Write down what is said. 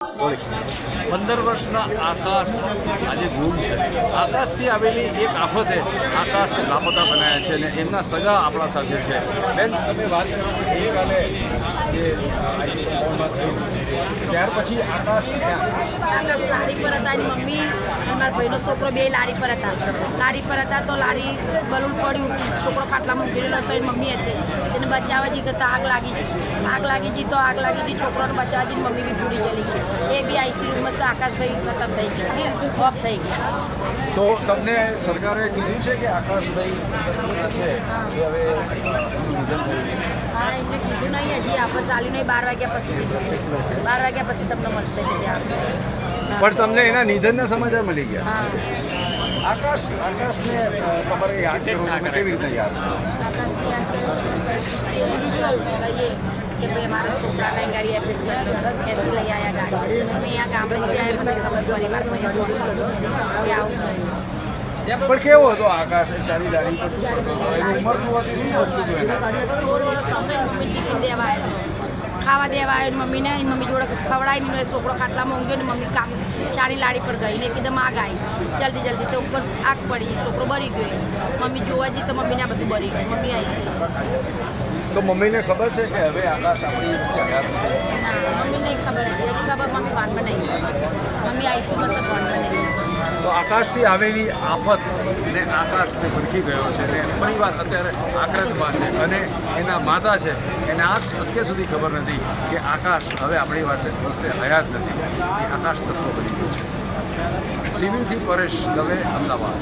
પંદર વર્ષના આકાશ આજે ગુમ છે. આકાશથી આવેલી એક આફતે આકાશને લાપતા બનાવ્યા છે અને એમના સગા આપણા સાથે છે. બેન, તમે વાત કરી ગઈકાલે જે ત્યાર પછી આકાશ? આકાશ લારી પર હતા એની મમ્મી અને મારા ભાઈનો છોકરો બે લારી પર હતા. લારી પર હતા તો લારી બલૂન પડ્યું છોકરો ખાટલામાં ઊભી હતો એની મમ્મી હતી. એને બચાવવા જઈ તો આગ લાગી ગઈ. આગ લાગી ગઈ તો આગ લાગી ગઈ છોકરાને બચાવવા જઈને મમ્મી બી પૂરી જલી ગઈ. એ બી આઈસી રૂમમાં આકાશભાઈ ખતમ થઈ ગયા. ઓફ થઈ ગયા. તો તમને સરકારે કીધું છે કે આકાશભાઈ એ હવે છે હા એમને કીધું નહીં આપણે ચાલ્યું નહીં બાર વાગ્યા પછી બીજું બાર વાગ્યા પછી તમને મળશે કે ત્યાં. પણ તમને એના નિધનના સમાચાર મળી ગયા? આકાશ આકાશને તમારે યાદ કરો તમે કેવી રીતે યાદ? આકાશની કે ભાઈ અમારા છોકરાને ગાડી એડમિટ કરી એસી લઈ આવ્યા ગાડી. અમે અહીંયા ગામડેથી આવ્યા પછી ખબર પરિવાર ભાઈ આવું થયું. પણ કેવો હતો આકાશ ચાલી દાડી પર એની ઉંમર શું હતી? શું હતું ખાવા દેવા આવ્યો એની મમ્મીને એની મમ્મી જોડે ખવડાવીને નહીં એ છોકરો ખાટલામાં ઊંઘ્યો ને મમ્મી કામ ચાની લાડી પર ગઈ ને એકદમ આગ આવી જલ્દી જલ્દી તો ઉપર આગ પડી છોકરો બરી ગયો. મમ્મી જોવા જઈ તો મમ્મીને આ બધું બરી ગયું. મમ્મી આવી તો મમ્મીને ખબર છે કે હવે આકાશ આપણી વચ્ચે મમ્મી નહીં ખબર હતી હજી ખબર મમ્મી વાનમાં નહીં. મમ્મી આઈસીયુમાં મતલબ વાનમાં નહીં. તો આકાશથી આવેલી આફત ને આકાશને ભરખી ગયો છે અને પરિવાર અત્યારે આક્રંદમાં છે અને એના માતા છે એને આજ અત્યાર સુધી ખબર નથી કે આકાશ હવે આપણી વાત વસ્તે હયાત નથી. એ આકાશ તત્વ બની ગયું છે. સિવિલથી પરેશ દવે અમદાવાદ.